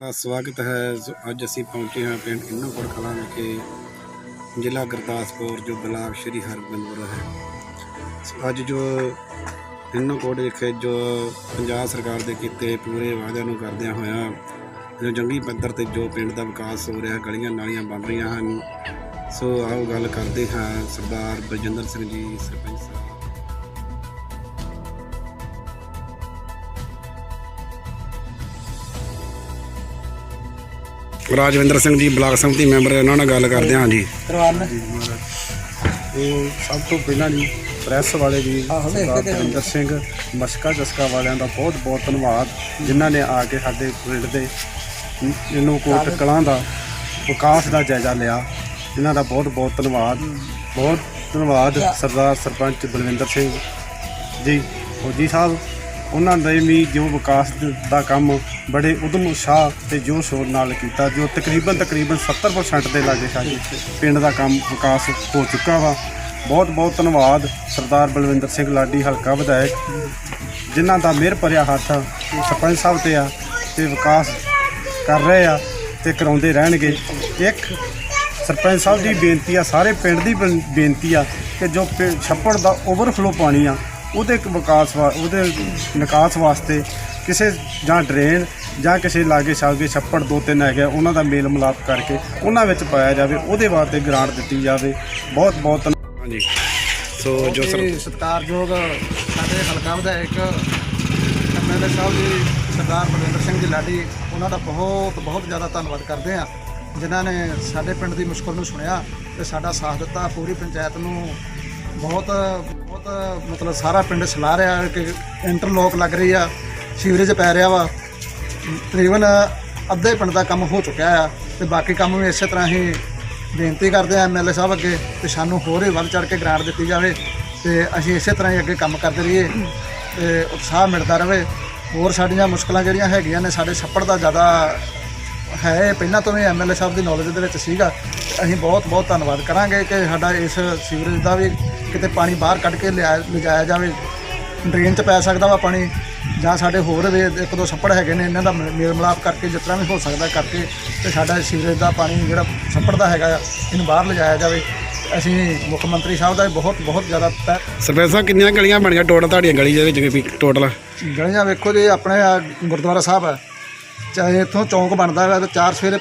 ਦਾ ਸਵਾਗਤ ਹੈ ਜੋ ਅੱਜ ਅਸੀਂ ਪਹੁੰਚੇ ਹਾਂ ਪਿੰਡ ਇੰਨੋਪੁਰ ਕਲਾਂ ਵਿਖੇ, ਜ਼ਿਲ੍ਹਾ ਗੁਰਦਾਸਪੁਰ, ਜੋ ਬਲਾਕ ਸ਼੍ਰੀ ਹਰਗੋਬਿੰਦਪੁਰ ਹੈ। ਅੱਜ ਜੋ ਇੰਨੋਕੋਟ ਵਿਖੇ ਜੋ ਪੰਜਾਬ ਸਰਕਾਰ ਦੇ ਕੀਤੇ ਪੂਰੇ ਵਾਅਦਿਆਂ ਨੂੰ ਕਰਦਿਆਂ ਹੋਇਆਂ, ਜੋ ਜੰਗੀ ਪੱਧਰ ਤੇ ਜੋ ਪਿੰਡ ਦਾ ਵਿਕਾਸ ਹੋ ਰਿਹਾ, ਗਲੀਆਂ ਨਾਲੀਆਂ ਬਣ ਰਹੀਆਂ ਹਨ। ਸੋ ਆਓ ਗੱਲ ਕਰਦੇ ਹਾਂ ਸਰਦਾਰ ਬਲਜਿੰਦਰ ਸਿੰਘ ਜੀ, ਸਰਪੰਚ ਸਾਹਿਬ। ਰਾਜਵਿੰਦਰ ਸਿੰਘ ਜੀ ਬਲਾਕ ਸੰਮਤੀ ਮੈਂਬਰ ਉਹਨਾਂ ਨਾਲ ਗੱਲ ਕਰਦੇ ਹਾਂ ਜੀ। ਇਹ ਸਭ ਤੋਂ ਪਹਿਲਾਂ ਜੀ ਪ੍ਰੈਸ ਵਾਲੇ ਜੀ ਸਰਦਾਰ ਤਰਿੰਦਰ ਸਿੰਘ ਮਸਕਾ ਜਸਕਾ ਵਾਲਿਆਂ ਦਾ ਬਹੁਤ ਬਹੁਤ ਧੰਨਵਾਦ ਜਿਨ੍ਹਾਂ ਨੇ ਆ ਕੇ ਸਾਡੇ ਪਿੰਡ ਦੇ ਇਹਨੂੰ ਕੋਟ ਕਲਾਂ ਦਾ ਵਿਕਾਸ ਦਾ ਜਾਇਜ਼ਾ ਲਿਆ। ਇਹਨਾਂ ਦਾ ਬਹੁਤ ਬਹੁਤ ਧੰਨਵਾਦ। ਬਹੁਤ ਧੰਨਵਾਦ ਸਰਦਾਰ ਸਰਪੰਚ ਬਲਵਿੰਦਰ ਸਿੰਘ ਜੀ ਫੌਜੀ ਸਾਹਿਬ। ਉਹਨਾਂ ਨੇ ਵੀ ਜੋ ਵਿਕਾਸ ਦ- ਦਾ ਕੰਮ ਬੜੇ ਉਦਮ, ਉਤਸ਼ਾਹ ਤੇ ਜੋਸ਼ ਸ਼ੋਰ ਨਾਲ ਕੀਤਾ, ਜੋ ਤਕਰੀਬਨ ਤਕਰੀਬਨ 70% ਦੇ ਲਾਗੇ ਸਾਡੇ ਪਿੰਡ ਦਾ ਕੰਮ ਵਿਕਾਸ ਹੋ ਚੁੱਕਾ ਵਾ। ਬਹੁਤ ਬਹੁਤ ਧੰਨਵਾਦ ਸਰਦਾਰ ਬਲਵਿੰਦਰ ਸਿੰਘ ਲਾਡੀ, ਹਲਕਾ ਵਿਧਾਇਕ, ਜਿਨ੍ਹਾਂ ਦਾ ਮਿਹਰ ਭਰਿਆ ਹੱਥ ਸਰਪੰਚ ਸਾਹਿਬ ਤੇ ਆ, ਤੇ ਵਿਕਾਸ ਕਰ ਰਹੇ ਆ ਤੇ ਕਰਾਉਂਦੇ ਰਹਿਣਗੇ। ਇੱਕ, ਸਰਪੰਚ ਸਾਹਿਬ ਦੀ ਬੇਨਤੀ ਆ, ਸਾਰੇ ਪਿੰਡ ਦੀ ਬੇਨ- ਬੇਨਤੀ ਆ ਕਿ ਜੋ ਪਿੰ- ਛੱਪੜ ਦਾ ਓਵਰਫਲੋ ਪਾਣੀ ਆ ਉਹਦੇ ਵਿਕਾਸ ਵਾ ਉਹਦੇ ਨਿਕਾਸ ਵਾਸਤੇ ਕਿਸੇ ਜਾਂ ਡਰੇਨ ਜਾਂ ਕਿਸੇ ਲਾਗੇ ਛਾਗੇ ਛੱਪੜ ਦੋ ਤਿੰਨ ਹੈਗੇ ਆ, ਉਹਨਾਂ ਦਾ ਮੇਲ ਮਿਲਾਪ ਕਰਕੇ ਉਹਨਾਂ ਵਿੱਚ ਪਾਇਆ ਜਾਵੇ ਉਹਦੇ ਵਾਸਤੇ ਗ੍ਰਾਂਟ ਦਿੱਤੀ ਜਾਵੇ। ਬਹੁਤ ਬਹੁਤ ਧੰਨ- ਹਾਂਜੀ। ਸੋ ਜੋ ਸਰ ਹੀ ਸਤਿਕਾਰਯੋਗ ਸਾਡੇ ਹਲਕਾ ਵਿਧਾਇਕ ਐਮਐਲਏ ਸਾਹਿਬ ਜੀ ਸਰਦਾਰ ਬਲਵਿੰਦਰ ਸਿੰਘ ਜੀ ਲਾਡੀ ਉਹਨਾਂ ਦਾ ਬਹੁਤ ਬਹੁਤ ਜ਼ਿਆਦਾ ਧੰਨਵਾਦ ਕਰਦੇ ਆ ਜਿਨ੍ਹਾਂ ਨੇ ਸਾਡੇ ਪਿੰਡ ਦੀ ਮੁਸ਼ਕਲ ਨੂੰ ਸੁਣਿਆ ਤੇ ਸਾਡਾ ਸਾਥ ਦਿੱਤਾ ਪੂਰੀ ਪੰਚਾਇਤ ਨੂੰ ਬਹੁਤ ਬਹੁਤ, ਮਤਲਬ ਸਾਰਾ ਪਿੰਡ ਸਲਾਹ ਰਿਹਾ ਕਿ ਇੰਟਰਲੋਕ ਲੱਗ ਰਹੀ ਆ, ਸੀਵਰੇਜ ਪੈ ਰਿਹਾ ਵਾ। ਤਕਰੀਬਨ ਅੱਧੇ ਪਿੰਡ ਦਾ ਕੰਮ ਹੋ ਚੁੱਕਿਆ ਆ ਤੇ ਬਾਕੀ ਕੰਮ ਵੀ ਇਸੇ ਤਰ੍ਹਾਂ ਹੀ ਬੇਨਤੀ ਕਰਦੇ ਆ ਐਮਐਲਏ ਸਾਹਿਬ ਅੱਗੇ ਤੇ ਸਾਨੂੰ ਹੋਰ ਹੀ ਵੱਧ ਚੜ ਕੇ ਗ੍ਰਾਂਟ ਦਿੱਤੀ ਜਾਵੇ ਤੇ ਅਸੀਂ ਇਸੇ ਤਰ੍ਹਾਂ ਹੀ ਅੱਗੇ ਕੰਮ ਕਰਦੇ ਰਹੀਏ ਤੇ ਉਤਸ਼ਾਹ ਮਿਲਦਾ ਰਹੇ। ਹੋਰ ਸਾਡੀਆਂ ਮੁਸ਼ਕਲਾਂ ਜਿਹੜੀਆਂ ਹੈਗੀਆਂ ਨੇ, ਸਾਡੇ ਛੱਪੜ ਦਾ ਜ਼ਿਆਦਾ ਹੈ ਪਹਿਲਾਂ ਤੋਂ ਵੀ ਐਮਐਲਏ ਸਾਹਿਬ ਦੀ ਨੌਲੇਜ ਦੇ ਵਿੱਚ ਸੀਗਾ। ਅਸੀਂ ਬਹੁਤ ਬਹੁਤ ਧੰਨਵਾਦ ਕਰਾਂਗੇ ਕਿ ਸਾਡਾ ਇਸ ਸੀਵਰੇਜ ਦਾ ਵੀ ਕਿਤੇ ਪਾਣੀ ਬਾਹਰ ਕੱਢ ਕੇ ਲਿਆ ਲਿਜਾਇਆ ਜਾਵੇ। ਡਰੇਨ 'ਚ ਪੈ ਸਕਦਾ ਵਾ ਪਾਣੀ ਜਾਂ ਸਾਡੇ ਹੋਰ ਵੀ ਇੱਕ ਦੋ ਛੱਪੜ ਹੈਗੇ ਨੇ ਇਹਨਾਂ ਦਾ ਮੇਲ ਮਿਲਾਪ ਕਰਕੇ ਜਿਸ ਤਰ੍ਹਾਂ ਵੀ ਹੋ ਸਕਦਾ ਕਰਕੇ ਤੇ ਸਾਡਾ ਸੀਵਰੇਜ ਦਾ ਪਾਣੀ ਜਿਹੜਾ ਛੱਪੜ ਦਾ ਹੈਗਾ ਇਹਨੂੰ ਬਾਹਰ ਲਿਜਾਇਆ ਜਾਵੇ। ਅਸੀਂ ਮੁੱਖ ਮੰਤਰੀ ਸਾਹਿਬ ਦਾ ਬਹੁਤ ਬਹੁਤ ਜ਼ਿਆਦਾ ਸਰਪੰਚ ਸਾਹਿਬ ਕਿੰਨੀਆਂ ਗਲੀਆਂ ਬਣੀਆਂ? ਟੋਟਲ ਤੁਹਾਡੀਆਂ ਗਲੀ ਦੇ ਵਿੱਚ ਵੀ ਟੋਟਲ? ਗਲੀਆਂ ਵੇਖੋ ਜੀ ਆਪਣੇ ਗੁਰਦੁਆਰਾ ਸਾਹਿਬ ਹੈ ਚਾਹੇ ਇੱਥੋਂ ਚੌਂਕ ਬਣਦਾ ਹੈ ਤਾਂ ਚਾਰ ਸਵੇਰੇ